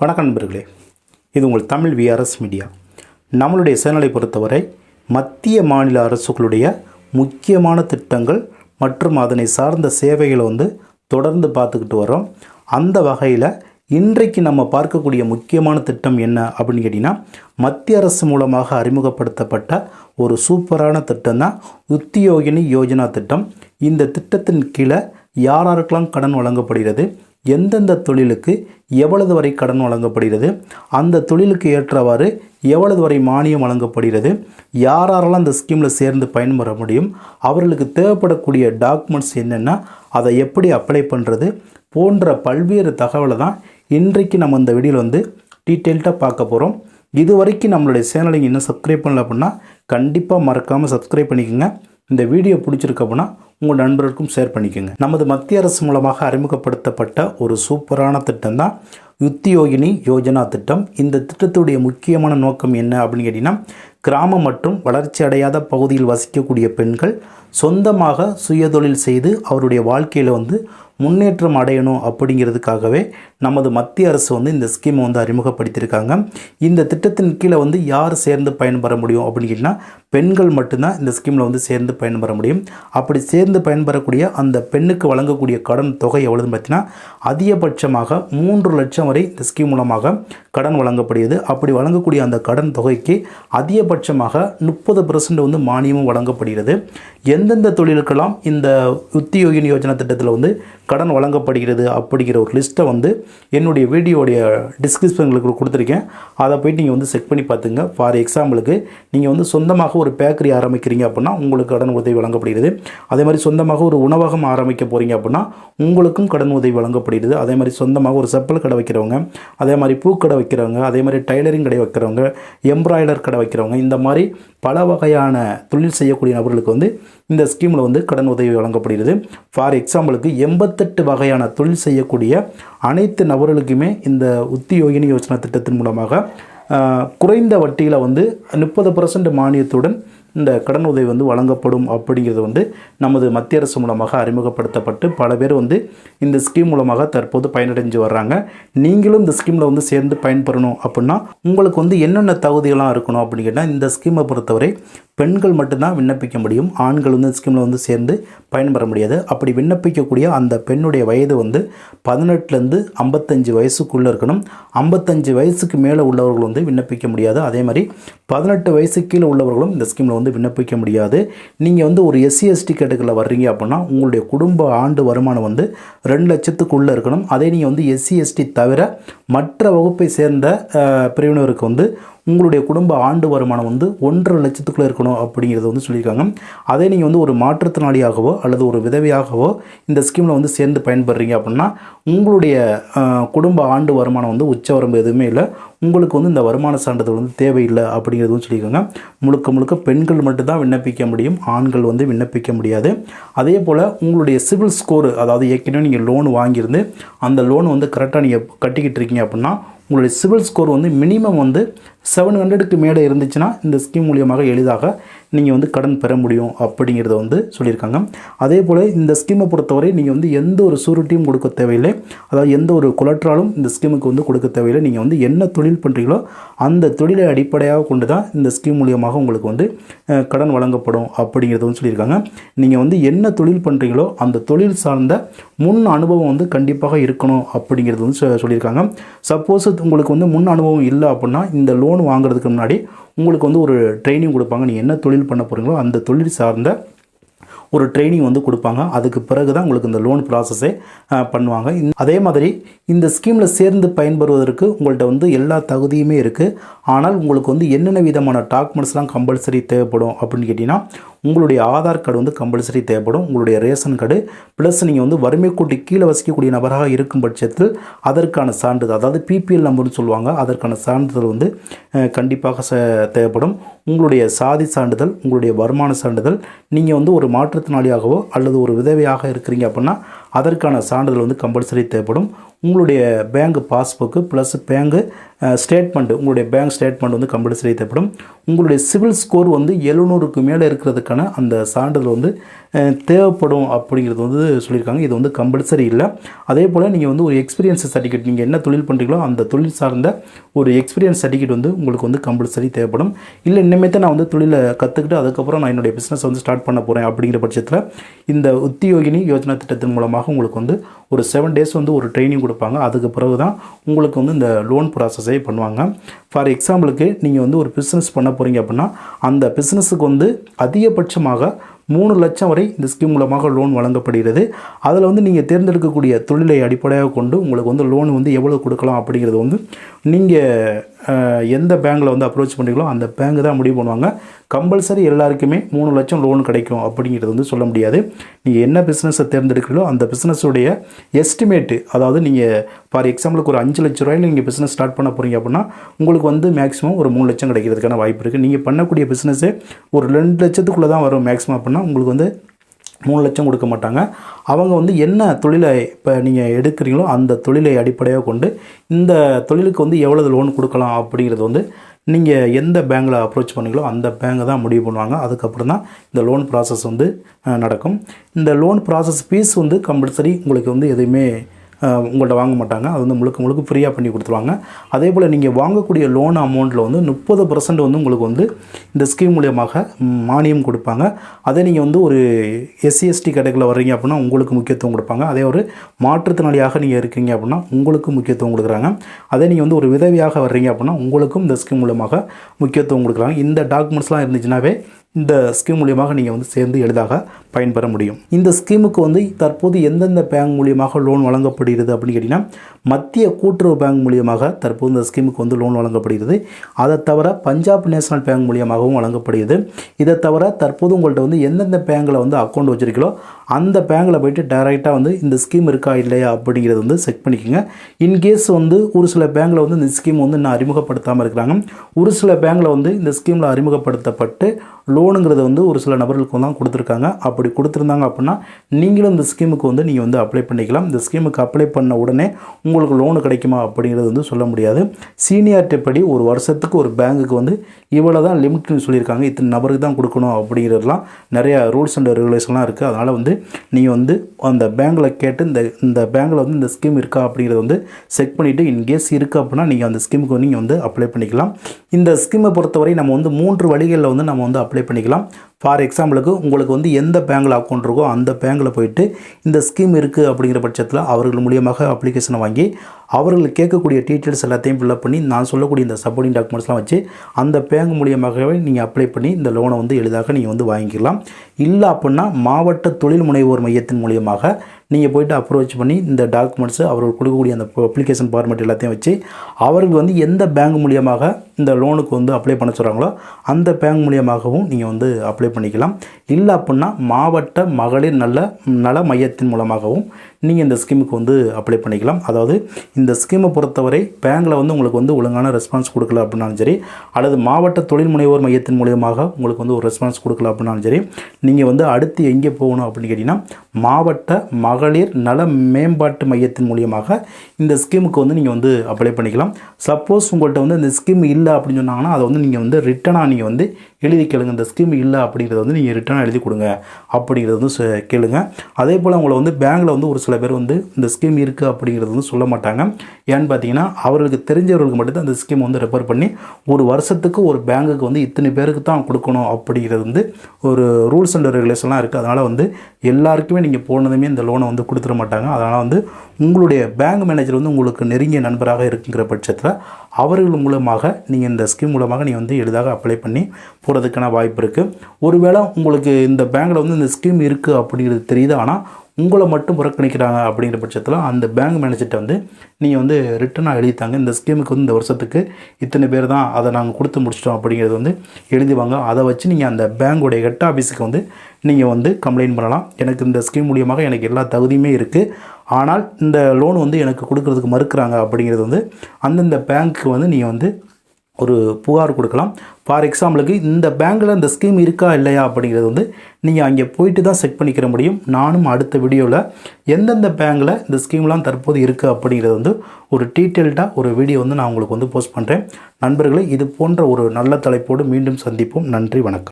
வணக்கம் நண்பர்களே. இது உங்கள் தமிழ் விஆர்எஸ் மீடியா நம்மளுடைய சேனலை பொறுத்தவரை மத்திய மாநில அரசுகளுடைய முக்கியமான திட்டங்கள் மற்றும் அதனை சார்ந்த சேவைகளை வந்து தொடர்ந்து பார்த்துக்கிட்டு வரோம் அந்த வகையில் இன்றைக்கு நம்ம பார்க்கக்கூடிய முக்கியமான திட்டம் என்ன அப்படின்னு கேட்டிங்கன்னா மத்திய அரசு மூலமாக அறிமுகப்படுத்தப்பட்ட ஒரு சூப்பரான திட்டம் தான் உத்தியோகினி யோஜனா திட்டம். இந்த திட்டத்தின் கீழே யாராருக்கெல்லாம் கடன் வழங்கப்படுகிறது எந்தெந்த தொழிலுக்கு எவ்வளவு வரை கடன் வழங்கப்படுகிறது அந்த தொழிலுக்கு ஏற்றவாறு எவ்வளவு வரை மானியம் வழங்கப்படுகிறது யாரெல்லாம் அந்த ஸ்கீமில் சேர்ந்து பயன்பெற முடியும் அவர்களுக்கு தேவைப்படக்கூடிய டாக்குமெண்ட்ஸ் என்னென்ன அதை எப்படி அப்ளை பண்ணுறது போன்ற பல்வேறு தகவலை தான் இன்றைக்கு நம்ம இந்த வீடியோவில் வந்து டீட்டெயில்டாக பார்க்க போகிறோம் இது வரைக்கும் நம்மளுடைய சேனலை இன்னும் சப்ஸ்கிரைப் பண்ணல அப்படின்னா கண்டிப்பாக மறக்காமல் சப்ஸ்கிரைப் பண்ணிக்கோங்க. இந்த வீடியோ பிடிச்சிருக்கு அப்படின்னா உங்கள் நண்பர்களுக்கும் ஷேர் பண்ணிக்கோங்க. நமது மத்திய அரசு மூலமாக அறிமுகப்படுத்தப்பட்ட ஒரு சூப்பரான திட்டம் தான் யுத்தியோகினி யோஜனா திட்டம். இந்த திட்டத்துடைய முக்கியமான நோக்கம் என்ன அப்படின்னு கேட்டிங்கன்னா கிராமம் மற்றும் வளர்ச்சி அடையாத பகுதியில் வசிக்கக்கூடிய பெண்கள் சொந்தமாக சுயதொழில் செய்து அவருடைய வாழ்க்கையில் வந்து முன்னேற்றம் அடையணும் அப்படிங்கிறதுக்காகவே நமது மத்திய அரசு வந்து இந்த ஸ்கீமை வந்து அறிமுகப்படுத்தியிருக்காங்க. இந்த திட்டத்தின் கீழே வந்து யார் சேர்ந்து பயன்பெற முடியும் அப்படின்னு கேட்டிங்கன்னா பெண்கள் மட்டும்தான் இந்த ஸ்கீமில் வந்து சேர்ந்து பயன்பெற முடியும். அப்படி சேர்ந்து பயன்பெறக்கூடிய அந்த பெண்ணுக்கு வழங்கக்கூடிய கடன் தொகை எவ்வளோன்னு பார்த்தீங்கன்னா அதிகபட்சமாக மூன்று லட்சம் வரை இந்த ஸ்கீம் மூலமாக கடன் வழங்கப்படுகிறது. அப்படி வழங்கக்கூடிய அந்த கடன் தொகைக்கு அதிகபட்சமாக முப்பது பர்சன்ட் வந்து மானியமும் வழங்கப்படுகிறது. எந்தெந்த தொழிலுக்கெல்லாம் இந்த உத்தியோகினி யோஜனா திட்டத்தில் வந்து கடன் வழங்கப்படுகிறது அப்படிங்கிற ஒரு லிஸ்ட்டை வந்து என்னுடைய வீடியோடைய டிஸ்கிரிப்ஷன்களுக்கு கொடுத்துருக்கேன். அதை போயிட்டு நீங்கள் வந்து செக் பண்ணி பார்த்துங்க. ஃபார் எக்ஸாம்பிளுக்கு நீங்கள் வந்து சொந்தமாக ஒரு பேக்கரி ஆரம்பிக்கிறீங்க அப்படின்னா உங்களுக்கு கடன் உதவி வழங்கப்படுகிறது. அதே மாதிரி சொந்தமாக ஒரு உணவகம் ஆரம்பிக்க போகிறீங்க அப்படின்னா உங்களுக்கும் கடன் உதவி வழங்கப்படுகிறது. அதே மாதிரி சொந்தமாக ஒரு செப்பல் கடை வைக்கிறவங்க அதே மாதிரி பூக்கடை வைக்கிறவங்க அதே மாதிரி டைலரிங் கடை வைக்கிறவங்க எம்ப்ராய்டர் கடை வைக்கிறவங்க இந்த மாதிரி பல வகையான தொழில் செய்யக்கூடிய நபர்களுக்கு வந்து இந்த ஸ்கீமில் வந்து கடன் உதவி வழங்கப்படுகிறது. ஃபார் எக்ஸாம்பிளுக்கு எண்பத்தெட்டு வகையான தொழில் செய்யக்கூடிய அனைத்து நபர்களுக்குமே இந்த உத்தியோகினி யோஜனா திட்டத்தின் மூலமாக குறைந்த வட்டியில் வந்து முப்பது பர்சன்ட் மானியத்துடன் இந்த கடன் உதவி வந்து வழங்கப்படும் அப்படிங்கிறது வந்து நமது மத்திய அரசு மூலமாக அறிமுகப்படுத்தப்பட்டு பல பேர் வந்து இந்த ஸ்கீம் மூலமாக தற்போது பயனடைஞ்சு வர்றாங்க. நீங்களும் இந்த ஸ்கீமில் வந்து சேர்ந்து பயன்பெறணும் அப்படின்னா உங்களுக்கு வந்து என்னென்ன தகுதிகளாக இருக்கணும் அப்படின்னு கேட்டால் இந்த ஸ்கீமை பொறுத்தவரை பெண்கள் மட்டும்தான் விண்ணப்பிக்க முடியும். ஆண்கள் வந்து இந்த ஸ்கீமில் வந்து சேர்ந்து பயன்பெற முடியாது. அப்படி விண்ணப்பிக்கக்கூடிய அந்த பெண்ணுடைய வயது வந்து பதினெட்டுலேருந்து ஐம்பத்தஞ்சு வயசுக்குள்ளே இருக்கணும். ஐம்பத்தஞ்சு வயசுக்கு மேலே உள்ளவர்கள் வந்து விண்ணப்பிக்க முடியாது. அதே மாதிரி பதினெட்டு வயசு கீழே உள்ளவர்களும் இந்த ஸ்கீமில் வந்து விண்ணப்பிக்க முடியாது. நீங்கள் வந்து ஒரு எஸ்சி எஸ்டி கேட்டகரியில் வர்றீங்க அப்படின்னா உங்களுடைய குடும்ப ஆண்டு வருமானம் வந்து ரெண்டு லட்சத்துக்குள்ளே இருக்கணும். அதே நீங்கள் வந்து எஸ்சி எஸ்டி தவிர மற்ற வகுப்பை சேர்ந்த பிரிவினருக்கு வந்து உங்களுடைய குடும்ப ஆண்டு வருமானம் வந்து ஒன்றரை லட்சத்துக்குள்ளே இருக்கணும் அப்படிங்கிறத வந்து சொல்லியிருக்காங்க. அதே நீங்கள் வந்து ஒரு மாற்றுத்திறனாளியாகவோ அல்லது ஒரு விதவையாகவோ இந்த ஸ்கீமில் வந்து சேர்ந்து பயன்படுறீங்க அப்படின்னா உங்களுடைய குடும்ப ஆண்டு வருமானம் வந்து உச்சவரம்பு எதுவுமே இல்லை. உங்களுக்கு வந்து இந்த வருமான சான்றிதழ் வந்து தேவையில்லை அப்படிங்கிறதும் சொல்லியிருக்காங்க. முழுக்க முழுக்க பெண்கள் மட்டும்தான் விண்ணப்பிக்க முடியும். ஆண்கள் வந்து விண்ணப்பிக்க முடியாது. அதே போல் உங்களுடைய சிவில் ஸ்கோர் அதாவது ஏற்கனவே நீங்கள் லோன் வாங்கியிருந்து அந்த லோன் வந்து கரெக்டாக நீங்கள் கட்டிக்கிட்டு இருக்கீங்க அப்படின்னா உங்களுடைய சிவில் ஸ்கோர் வந்து மினிமம் வந்து செவன் ஹண்ட்ரடுக்கு மேலே இருந்துச்சுன்னா இந்த ஸ்கீம் மூலியமாக எளிதாக நீங்கள் வந்து கடன் பெற முடியும் அப்படிங்கிறத வந்து சொல்லியிருக்காங்க. அதே போல் இந்த ஸ்கீமை பொறுத்தவரை நீங்கள் வந்து எந்த ஒரு சூரிட்டியும் கொடுக்க தேவையில்லை. அதாவது எந்த ஒரு கொலட்ராலும் இந்த ஸ்கீமுக்கு வந்து கொடுக்க தேவையில்லை. நீங்கள் வந்து என்ன தொழில் பண்ணுறீங்களோ அந்த தொழிலை அடிப்படையாக கொண்டு தான் இந்த ஸ்கீம் மூலியமாக உங்களுக்கு வந்து கடன் வழங்கப்படும் அப்படிங்கிறத வந்து சொல்லியிருக்காங்க. நீங்கள் வந்து என்ன தொழில் பண்ணுறீங்களோ அந்த தொழில் சார்ந்த முன் அனுபவம் வந்து கண்டிப்பாக இருக்கணும் அப்படிங்கிறது வந்து சொ- சொல்லியிருக்காங்க. சப்போஸ் உங்களுக்கு வந்து முன் அனுபவம் இல்லை அப்படின்னா இந்த லோன் லோன் வாங்குறதுக்கு முன்னாடி உங்களுக்கு வந்து ஒரு ட்ரைனிங் கொடுப்பாங்க. நீங்கள் என்ன தொழில் பண்ண போகிறீங்களோ அந்த தொழில் சார்ந்த ஒரு ட்ரைனிங் வந்து கொடுப்பாங்க. அதுக்கு பிறகு தான் உங்களுக்கு இந்த லோன் ப்ராசஸே பண்ணுவாங்க. அதே மாதிரி இந்த ஸ்கீமில் சேர்ந்து பயன்பெறுவதற்கு உங்கள்கிட்ட வந்து எல்லா தகுதியுமே இருக்குது ஆனால் உங்களுக்கு வந்து என்னென்ன விதமான டாக்குமெண்ட்ஸ்லாம் கம்பல்சரி தேவைப்படும் அப்படின்னு கேட்டிங்கன்னா உங்களுடைய ஆதார் கார்டு வந்து கம்பல்சரி தேவைப்படும். உங்களுடைய ரேஷன் கார்டு ப்ளஸ் நீங்கள் வந்து வறுமை கூட்டி கீழே வசிக்கக்கூடிய நபராக இருக்கும் பட்சத்தில் அதற்கான சான்றிதழ் அதாவது பிபிஎல் நம்பர்னு சொல்லுவாங்க அதற்கான சான்றிதழ் வந்து கண்டிப்பாக ச தேவைப்படும். உங்களுடைய சாதி சான்றிதழ் உங்களுடைய வருமான சான்றிதழ் நீங்கள் வந்து ஒரு மாற்றுத்திறனாளியாகவோ அல்லது ஒரு விதவையாக இருக்கிறீங்க அப்படின்னா அதற்கான சான்றிதழ் வந்து கம்பல்சரி தேவைப்படும். உங்களுடைய bank passbook plus bank statement உங்களுடைய பேங்க் ஸ்டேட்மெண்ட் வந்து கம்பல்சரி தேவைப்படும். உங்களுடைய சிவில் ஸ்கோர் வந்து எழுநூறுக்கு மேலே இருக்கிறதுக்கான அந்த சான்றிதழ் வந்து தேவைப்படும் அப்படிங்கிறது வந்து சொல்லியிருக்காங்க. இது வந்து கம்பல்சரி இல்லை. அதே போல் நீங்கள் வந்து ஒரு எக்ஸ்பீரியன்ஸ் சர்டிஃபிகேட் நீங்கள் என்ன தொழில் பண்ணுறீங்களோ அந்த தொழில் சார்ந்த ஒரு எக்ஸ்பீரியன்ஸ் சர்டிஃபிகேட் வந்து உங்களுக்கு வந்து கம்பல்சரி தேவைப்படும். இல்லை இனிமேல் நான் வந்து தொழிலை கற்றுக்கிட்டு அதுக்கப்புறம் நான் என்னுடைய பிஸ்னஸ் வந்து ஸ்டார்ட் பண்ண போகிறேன் அப்படிங்கிற பட்சத்தில் இந்த உத்தியோகினி யோஜனா திட்டத்தின் மூலமாக உங்களுக்கு வந்து ஒரு செவன் டேஸ் வந்து ஒரு ட்ரைனிங் கொடுப்பாங்க. அதுக்கு பிறகு தான் உங்களுக்கு வந்து இந்த லோன் ப்ராசஸே பண்ணுவாங்க. ஃபார் எக்ஸாம்பிளுக்கு நீங்கள் வந்து ஒரு பிஸ்னஸ் பண்ண போகிறீங்க அப்படின்னா அந்த பிஸ்னஸுக்கு வந்து அதிகபட்சமாக மூணு லட்சம் வரை இந்த ஸ்கீம் மூலமாக லோன் வழங்கப்படுகிறது. அதில் வந்து நீங்கள் தேர்ந்தெடுக்கக்கூடிய தொழிலை அடிப்படையாக கொண்டு உங்களுக்கு வந்து லோன் வந்து எவ்வளோ கொடுக்கலாம் அப்படிங்கிறது வந்து நீங்கள் எந்த பேங்க்கில் வந்து அப்ரோச் பண்ணுறீங்களோ அந்த பேங்க் தான் முடிவு பண்ணுவாங்க. கம்பல்சரி எல்லாருக்குமே மூணு லட்சம் லோன் கிடைக்கும் அப்படிங்கிறது வந்து சொல்ல முடியாது. நீங்கள் என்ன பிஸ்னஸை தேர்ந்தெடுக்கிறீங்களோ அந்த பிஸ்னஸுடைய எஸ்டிமேட்டு அதாவது நீங்கள் ஃபார் எக்ஸாம்பிளுக்கு ஒரு அஞ்சு லட்ச ரூபாயில் நீங்கள் பிஸ்னஸ் ஸ்டார்ட் பண்ண போகிறீங்க அப்படின்னா உங்களுக்கு வந்து மேக்ஸிமம் ஒரு மூணு லட்சம் கிடைக்கிறதுக்கான வாய்ப்பு இருக்குது நீங்கள் பண்ணக்கூடிய பிஸ்னஸே ஒரு ரெண்டு லட்சத்துக்குள்ளே தான் வரும் மேக்ஸிமம் அப்படின்னா உங்களுக்கு வந்து மூணு லட்சம் கொடுக்க மாட்டாங்க. அவங்க வந்து என்ன தொழிலை இப்போ நீங்கள் எடுக்கிறீங்களோ அந்த தொழிலை அடிப்படையாக கொண்டு இந்த தொழிலுக்கு வந்து எவ்வளவு லோன் கொடுக்கலாம் அப்படிங்கிறது வந்து நீங்கள் எந்த பேங்க்கில் அப்ரோச் பண்ணீங்களோ அந்த பேங்கை தான் முடிவு பண்ணுவாங்க. அதுக்கப்புறம் தான் இந்த லோன் ப்ராசஸ் வந்து நடக்கும். இந்த லோன் ப்ராசஸ் ஃபீஸ் வந்து கம்பல்சரி உங்களுக்கு வந்து எதுவுமே உங்கள்கிட்ட வாங்க மாட்டாங்க. அது வந்து முழுக்க முழுக்க ஃப்ரீயாக பண்ணி கொடுத்துருவாங்க. அதே போல் நீங்கள் வாங்கக்கூடிய லோன் அமௌண்ட்டில் வந்து முப்பது பர்சன்ட் வந்து உங்களுக்கு வந்து இந்த ஸ்கீம் மூலியமாக மானியம் கொடுப்பாங்க. அதே நீங்கள் வந்து ஒரு எஸ்சி எஸ்டி கேட்டகரியில் வர்றீங்க அப்படின்னா உங்களுக்கு முக்கியத்துவம் கொடுப்பாங்க. அதே ஒரு மாற்றுத்திறனாளியாக நீங்கள் இருக்கீங்க அப்படின்னா உங்களுக்கு முக்கியத்துவம் கொடுக்குறாங்க. அதே நீங்கள் வந்து ஒரு விதவியாக வர்றீங்க அப்படின்னா உங்களுக்கும் இந்த ஸ்கீம் மூலமாக முக்கியத்துவம் கொடுக்குறாங்க. இந்த டாக்குமெண்ட்ஸ்லாம் இருந்துச்சுனாவே இந்த ஸ்கீம் மூலியமாக நீங்கள் வந்து சேர்ந்து எளிதாக பயன்பெற முடியும். இந்த ஸ்கீமுக்கு வந்து தற்போது எந்தெந்த பேங்க் மூலியமாக லோன் வழங்கப்படுகிறது அப்படின்னு கேட்டிங்கன்னா மத்திய கூட்டுறவு பேங்க் மூலியமாக தற்போது இந்த ஸ்கீமுக்கு வந்து லோன் வழங்கப்படுகிறது. அதை தவிர பஞ்சாப் நேஷனல் பேங்க் மூலியமாகவும் வழங்கப்படுகிறது. இதை தவிர தற்போது உங்கள்கிட்ட வந்து எந்தெந்த பேங்க்கில் வந்து அக்கௌண்ட் வச்சுருக்கீங்களோ அந்த பேங்க்கில் போய்ட்டு டைரெக்டாக வந்து இந்த ஸ்கீம் இருக்கா இல்லையா அப்படிங்கிறது வந்து செக் பண்ணிக்கோங்க. இன்கேஸ் வந்து ஒரு சில பேங்க்கில் வந்து இந்த ஸ்கீம் வந்து இன்னும் அறிமுகப்படுத்தாமல் இருக்கிறாங்க. ஒரு சில பேங்க்கில் வந்து இந்த ஸ்கீமில் அறிமுகப்படுத்தப்பட்டு லோனுங்கிறது வந்து ஒரு சில நபர்களுக்கு தான் கொடுத்துருக்காங்க. அப்படி கொடுத்துருந்தாங்க அப்படின்னா நீங்களும் இந்த ஸ்கீமுக்கு வந்து நீங்கள் வந்து அப்ளை பண்ணிக்கலாம். இந்த ஸ்கீமுக்கு அப்ளை பண்ண உடனே உங்களுக்கு லோனு கிடைக்குமா அப்படிங்கிறது வந்து சொல்ல முடியாது. சீனியாரிட்டி படி ஒரு வருஷத்துக்கு ஒரு பேங்குக்கு வந்து இவ்வளோ தான் லிமிட்னு சொல்லியிருக்காங்க. இத்தனை நபருக்கு தான் கொடுக்கணும் அப்படிங்கிறதுலாம் நிறையா ரூல்ஸ் அண்ட் ரெகுலேஷன்லாம் இருக்குது அதனால் வந்து நீங்கள் வந்து அந்த பேங்க்கில் கேட்டு இந்த இந்த பேங்க்கில் வந்து இந்த ஸ்கீம் இருக்கா அப்படிங்கிறத வந்து செக் பண்ணிவிட்டு இன்கேஸ் இருக்குது அப்படின்னா நீங்கள் அந்த ஸ்கீமுக்கு நீங்கள் வந்து அப்ளை பண்ணிக்கலாம். இந்த ஸ்கீமை பொறுத்தவரை நம்ம வந்து மூன்று வழிகளில் வந்து நம்ம வந்து அப்ளை பண்ணிக்கலாம். ஃபார் எக்ஸாம்பிளுக்கு உங்களுக்கு வந்து எந்த பேங்க்கில் அக்கௌண்ட் இருக்கோ அந்த பேங்க்கில் போயிட்டு இந்த ஸ்கீம் இருக்குது அப்படிங்கிற பட்சத்தில் அவர்கள் மூலியமாக அப்ளிகேஷனை வாங்கி அவர்கள் கேட்கக்கூடிய டீட்டெயில்ஸ் எல்லாத்தையும் ஃபில்அப் பண்ணி நான் சொல்லக்கூடிய இந்த சப்போர்ட்டிங் டாக்குமெண்ட்ஸ்லாம் வச்சு அந்த பேங்க் மூலியமாகவே நீங்கள் அப்ளை பண்ணி இந்த லோனை வந்து எளிதாக நீங்கள் வந்து வாங்கிக்கலாம். இல்லை அப்படின்னா மாவட்ட தொழில் முனைவோர் மையத்தின் மூலியமாக நீங்கள் போய்ட்டு அப்ரோச் பண்ணி இந்த டாக்குமெண்ட்ஸு அவர்கள் கொடுக்கக்கூடிய அந்த அப்ளிகேஷன் ஃபார்மேட் எல்லாத்தையும் வச்சு அவர்கள் வந்து எந்த பேங்க் மூலியமாக இந்த லோனுக்கு வந்து அப்ளை பண்ண சொல்கிறாங்களோ அந்த பேங்க் மூலியமாகவும் நீங்கள் வந்து அப்ளை பண்ணிக்கலாம். இல்லை அப்படின்னா மாவட்ட மகளிர் நல்ல நல மையத்தின் மூலமாகவும் நீங்கள் இந்த ஸ்கீமுக்கு வந்து அப்ளை பண்ணிக்கலாம். அதாவது இந்த ஸ்கீமை பொறுத்தவரை பேங்க்கில் வந்து உங்களுக்கு வந்து ஒழுங்கான ரெஸ்பான்ஸ் கொடுக்கல அப்படின்னாலும் சரி அல்லது மாவட்ட தொழில் முனைவோர் மையத்தின் மூலியமாக உங்களுக்கு வந்து ஒரு ரெஸ்பான்ஸ் கொடுக்கல அப்படின்னாலும் சரி நீங்கள் வந்து அடுத்து எங்கே போகணும் அப்படின்னு கேட்டிங்கன்னா மாவட்ட மகளிர் நல மேம்பாட்டு மையத்தின் மூலியமாக இந்த ஸ்கீமுக்கு வந்து நீங்கள் வந்து அப்ளை பண்ணிக்கலாம். சப்போஸ் உங்கள்கிட்ட வந்து இந்த ஸ்கீம் இல்லை அப்படின்னு சொன்னாங்கன்னா அதை வந்து நீங்கள் வந்து ரிட்டனாக நீங்கள் வந்து எழுதி கேளுங்க. இந்த ஸ்கீம் இல்லை அப்படிங்கிறத வந்து நீங்கள் ரிட்டனாக எழுதி கொடுங்க அப்படிங்கிறது வந்து கேளுங்க. அதே போல் உங்களை வந்து பேங்கில் வந்து ஒரு சில பேர் வந்து இந்த ஸ்கீம் இருக்குது அப்படிங்கிறது வந்து சொல்ல மாட்டாங்க. ஏன்னு பார்த்தீங்கன்னா அவர்களுக்கு தெரிஞ்சவர்களுக்கு மட்டும்தான் அந்த ஸ்கீம் வந்து ரெஃபர் பண்ணி ஒரு வருஷத்துக்கு ஒரு பேங்குக்கு வந்து இத்தனை பேருக்கு தான் கொடுக்கணும் அப்படிங்கிறது வந்து ஒரு ரூல்ஸ் அண்ட் ரெகுலேஷன்லாம் இருக்குது அதனால் வந்து எல்லாருக்குமே நீங்கள் போனதுமே இந்த லோனை வந்து கொடுத்துட மாட்டாங்க. அதனால் வந்து உங்களுடைய பேங்க் மேனேஜர் வந்து உங்களுக்கு நெருங்கிய நண்பராக இருக்குங்கிற பட்சத்தில் அவர்கள் மூலமாக நீங்கள் இந்த ஸ்கீம் மூலமாக நீங்கள் வந்து எளிதாக அப்ளை பண்ணி போகிறதுக்கான வாய்ப்பு இருக்குது ஒருவேளை உங்களுக்கு இந்த பேங்க்கில் வந்து இந்த ஸ்கீம் இருக்குது அப்படிங்கிறது தெரியுது. ஆனால் உங்களை மட்டும் புறக்கணிக்கிறாங்க அப்படிங்கிற பட்சத்தில் அந்த பேங்க் மேனேஜர்கிட்ட வந்து நீங்கள் வந்து ரிட்டனாக எழுதித்தாங்க. இந்த ஸ்கீமுக்கு வந்து இந்த வருஷத்துக்கு இத்தனை பேர் தான் அதை நாங்கள் கொடுத்து முடிச்சிட்டோம் அப்படிங்கிறது வந்து எழுதிவாங்க. அதை வச்சு நீங்கள் அந்த பேங்குடைய ஹெட் ஆஃபீஸுக்கு வந்து நீங்கள் வந்து கம்ப்ளைண்ட் பண்ணலாம். எனக்கு இந்த ஸ்கீம் மூலியமாக எனக்கு எல்லா தகுதியுமே இருக்குது ஆனால் இந்த லோன் வந்து எனக்கு கொடுக்கறதுக்கு மறுக்கிறாங்க அப்படிங்கிறது வந்து அந்தந்த பேங்க்கு வந்து நீங்கள் வந்து ஒரு புகார் கொடுக்கலாம். ஃபார் எக்ஸாம்பிளுக்கு இந்த பேங்க்கில் இந்த ஸ்கீம் இருக்கா இல்லையா அப்படிங்கிறது வந்து நீங்கள் அங்கே போயிட்டு தான் செக் பண்ணிக்கிற முடியும். நானும் அடுத்த வீடியோவில் எந்தெந்த பேங்க்கில் இந்த ஸ்கீம்லாம் தற்போது இருக்குது அப்படிங்கிறது வந்து ஒரு டீட்டெயில்டாக ஒரு வீடியோ வந்து நான் உங்களுக்கு வந்து போஸ்ட் பண்ணுறேன் நண்பர்களே இது போன்ற ஒரு நல்ல தலைப்போடு மீண்டும் சந்திப்போம். நன்றி வணக்கம்.